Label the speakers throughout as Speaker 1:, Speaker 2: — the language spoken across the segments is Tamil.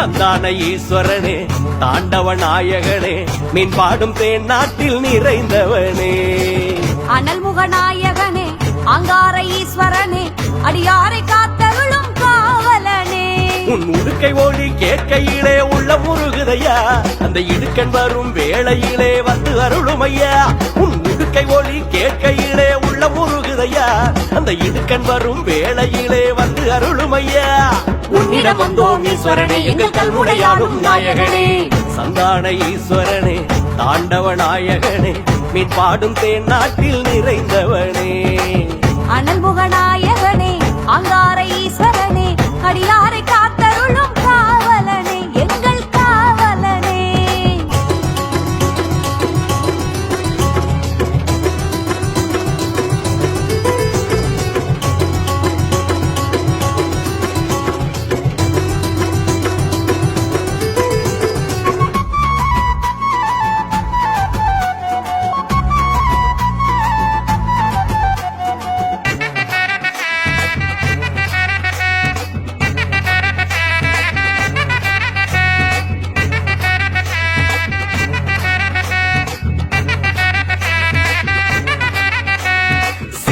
Speaker 1: சந்தான ஈஸ்வரனே தாண்டவ நாயகனே மீன் பாடும் தேன் நாட்டில் நிறைந்தவனே.
Speaker 2: அனல் முகநாயகனே அங்கார ஈஸ்வரனே அடியாரை காத்தருளும் காவலனே.
Speaker 1: உன் உடுக்கை ஒளி கேட்கையிலே உள்ள முருகுதையா அந்த இடுக்கன் வரும் வேளையிலே வந்து அருளுமையா உன் உடுக்கை ஒளி கேட்கையிலே உள்ள அந்த இடுக்கன் வரும் வேளையிலே வந்து அருளுமையா? உன்னிடம் வந்தோம் ஈஸ்வரனே எங்கள் கல்முனையாடும் நாயகனே. சந்தான ஈஸ்வரனே தாண்டவ நாயகனே மீன் பாடும் தேன் நாட்டில் நிறைந்தவனே.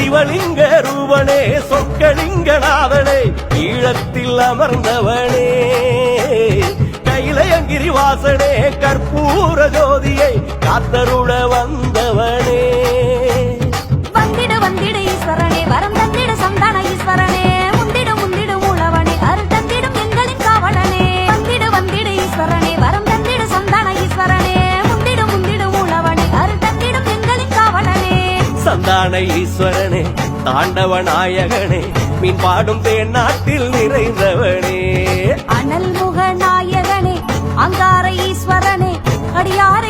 Speaker 1: சிவலிங்க ரூபனே சொக்கலிங்கநாதனே ஈழத்தில் அமர்ந்தவனே கைலயங்கிரி வாசனே கற்பூர ஜோதியை காத்தருள வந்தவனே
Speaker 2: தானே ஈஸ்வரனே
Speaker 1: தாண்டவ நாயகனே மீன் பாடும் தேன் நாட்டில் நிறைந்தவனே.
Speaker 2: அனல் முக நாயகனே அங்கார ஈஸ்வரனே அடியாரே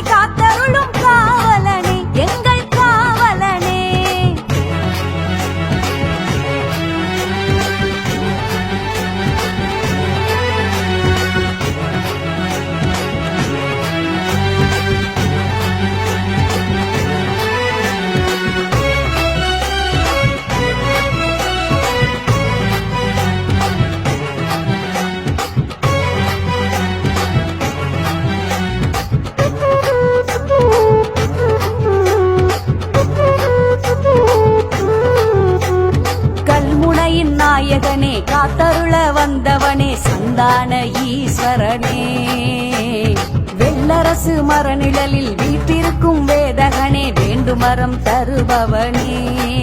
Speaker 2: சந்தான ஈஸ்வரனே. வெள்ளரசு மரநிழலில் வீட்டிருக்கும் வேதகனே வேண்டுமரம் தருபவனே.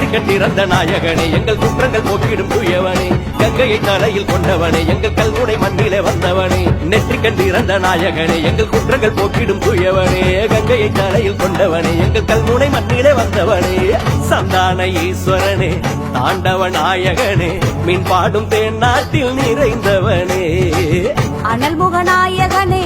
Speaker 1: நெற்றி கட்டிறந்த நாயகனே எங்கள் குற்றங்கள் போக்கிடும் தூயவனே கங்கையை தலையில் கொண்டவனே எங்கள் கல்முனை மண்ணிலே வந்தவனே நெற்றி கண்டிறந்த நாயகனே எங்கள் குற்றங்கள் போக்கிடும் தூயவனே கங்கையை தலையில் கொண்டவனே எங்கள் கல்முனை மண்ணிலே வந்தவனே. சந்தான ஈஸ்வரனே தாண்டவ நாயகனே மின் பாடும் தேன் நாட்டில் நிறைந்தவனே.
Speaker 2: அனல்முக நாயகனே